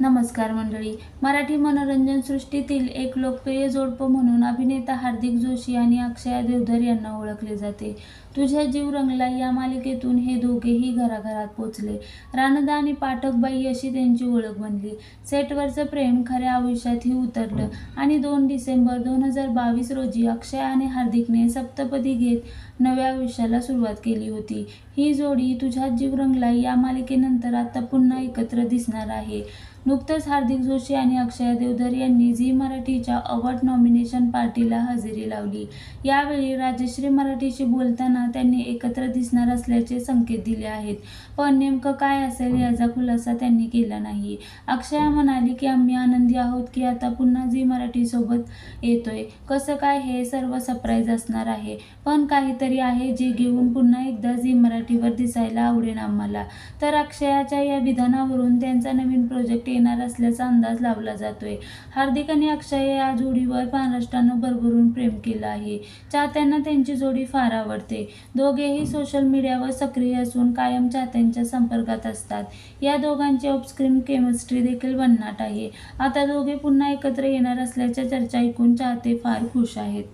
नमस्कार मंडळी. मराठी मनोरंजन सृष्टीतील एक लोकप्रिय जोडपं म्हणून अभिनेता हार्दिक जोशी आणि अक्षया देवधर यांना ओळखले जाते. तुझ्या जीव रंगला या मालिकेतून हे दोघेही घराघरात पोचले. रानदा आणि पाठकबाई अशी त्यांची ओळख बनली. सेटवरचं प्रेम खऱ्या आयुष्यातही उतरलं आणि दोन डिसेंबर दोन हजार बावीस रोजी अक्षया आणि हार्दिकने सप्तपदी घेत नव्या आयुष्याला सुरुवात केली होती. ही जोडी तुझ्या जीव रंगला या मालिकेनंतर आता पुन्हा एकत्र दिसणार आहे. नुकतंच हार्दिक जोशी आणि अक्षय देवधर यांनी झी मराठीच्या अवॉर्ड नॉमिनेशन पार्टीला हजेरी लावली. यावेळी राजश्री मराठीशी बोलताना त्यांनी एकत्र दिसणार असल्याचे संकेत दिले आहेत. पण नेमकं काय असेल याचा खुलासा त्यांनी केला नाही. अक्षया म्हणाली की आम्ही आनंदी आहोत की आता पुन्हा झी मराठीसोबत येतोय. कसं काय हे सर्व सरप्राईज असणार आहे? पण काहीतरी आहे जे घेऊन पुन्हा एकदा झी मराठीवर दिसायला आवडेल आम्हाला. तर अक्षयाच्या या विधानावरून त्यांचा नवीन प्रोजेक्ट येणार असल्याचा अंदाज लावला जातोय. हार्दिक आणि अक्षय या जोडीवर महाराष्ट्रानं भरभरून प्रेम केलं आहे. चाहत्यांना त्यांची जोडी फार आवडते. दोघेही सोशल मीडियावर सक्रिय असून कायम चाहत्यांच्या संपर्कात असतात. या दोघांची ऑफस्क्रीन केमिस्ट्री देखील भन्नाट आहे. आता दोघे पुन्हा एकत्र येणार असल्याच्या चर्चा ऐकून चाहते फार खुश आहेत.